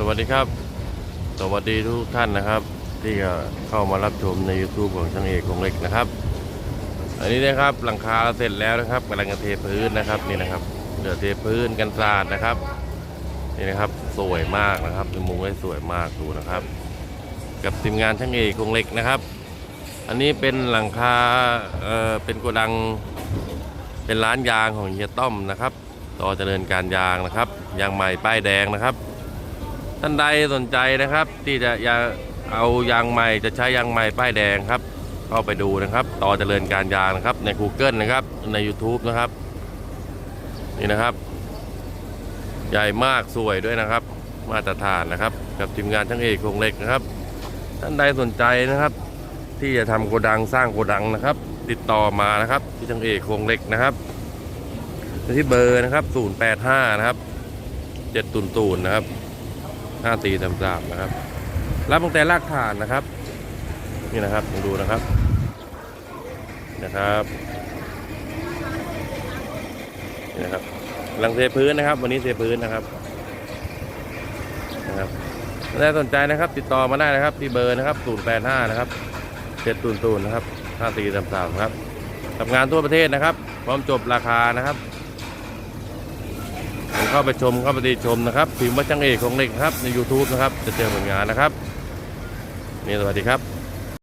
สวัสดีครับ สวัสดีทุกท่านนะครับ ที่เข้ามารับชมใน YouTube ของช่างเอกคงเล็กนะครับ อันนี้นะครับหลังคาเสร็จแล้วนะครับกำลังจะเทพื้นนะครับนี่นะครับเดี๋ยวเทพื้นกันสาดนะครับนี่นะครับสวยมากนะครับมุมได้สวยมากดูนะครับ กับทีมงานช่างเอกคงเล็กนะครับ อันนี้เป็นหลังคาเอ่อเป็นโกดังเป็นร้านยางของเฮียต้อมนะครับ ต่อเจริญการยางนะครับยางใหม่ป้ายแดงนะครับ ท่านใดสนใจนะครับ ที่จะยาเอายางใหม่จะใช้ยางใหม่ป้ายแดงครับ เข้าไปดูนะครับ ต่อเจริญการยางนะครับ ใน Google นะครับ ใน YouTube นะครับ นี่นะครับ ใหญ่มากสวยด้วยนะครับ มาตรฐานนะครับ กับทีมงานช่างเอกคงเล็กนะครับ ท่านใดสนใจนะครับ ที่จะทำโกดังสร้างโกดังนะครับ ติดต่อมานะครับ ที่ช่างเอกคงเล็กนะครับที่เบอร์นะครับ 085 นะครับ7ตุนตูนนะครับ ห้าตีสามสามนะครับ รับตั้งแต่รากฐานนะครับ นี่นะครับลองดูนะครับ นะครับนี่นะครับกำลังเทพื้นนะครับ วันนี้เทพื้นนะครับ นะครับถ้าสนใจนะครับ ติดต่อมาได้นะครับ ที่เบอร์นะครับ085นะครับเจ็ดตูนตูนนะครับห้าตีสามสามครับทำงานทั่วประเทศนะครับ พร้อมจบราคานะครับ เข้าไปชมเข้าไปติชมนะครับพิมพ์ว่าช่างเอกของเล็กครับใน YouTube นะครับ จะเจอผลงานนะครับ นี่สวัสดีครับ